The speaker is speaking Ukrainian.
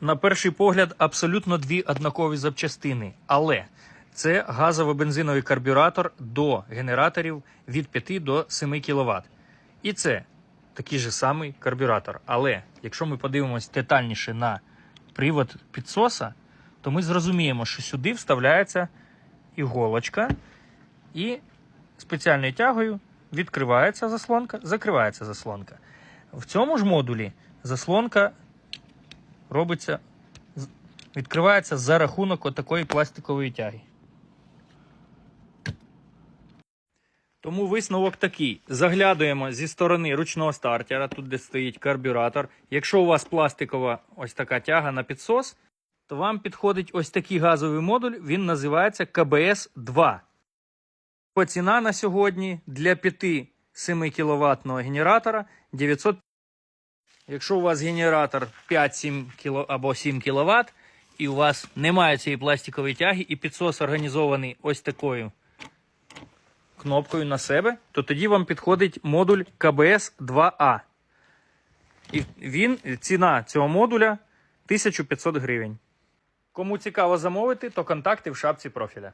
на перший погляд, абсолютно дві однакові запчастини. Але це газово-бензиновий карбюратор до генераторів від 5 до 7 кВт. І це такий же самий карбюратор. Але якщо ми подивимось детальніше на привод підсоса, то ми зрозуміємо, що сюди вставляється іголочка, і спеціальною тягою відкривається заслонка, закривається заслонка. В цьому ж модулі заслонка робиться, відкривається за рахунок отакої пластикової тяги. Тому висновок такий: заглядуємо зі сторони ручного стартера, тут де стоїть карбюратор. Якщо у вас пластикова ось така тяга на підсос, то вам підходить ось такий газовий модуль, він називається КБС 2. Ціна на сьогодні для 5-7 кВт генератора 900. Якщо у вас генератор 5-7 кіло або 7 кВт, і у вас немає цієї пластикової тяги, і підсос організований ось такою кнопкою на себе, то тоді вам підходить модуль КБС 2А. І він, ціна цього модуля 1500 гривень. Кому цікаво замовити, то контакти в шапці профіля.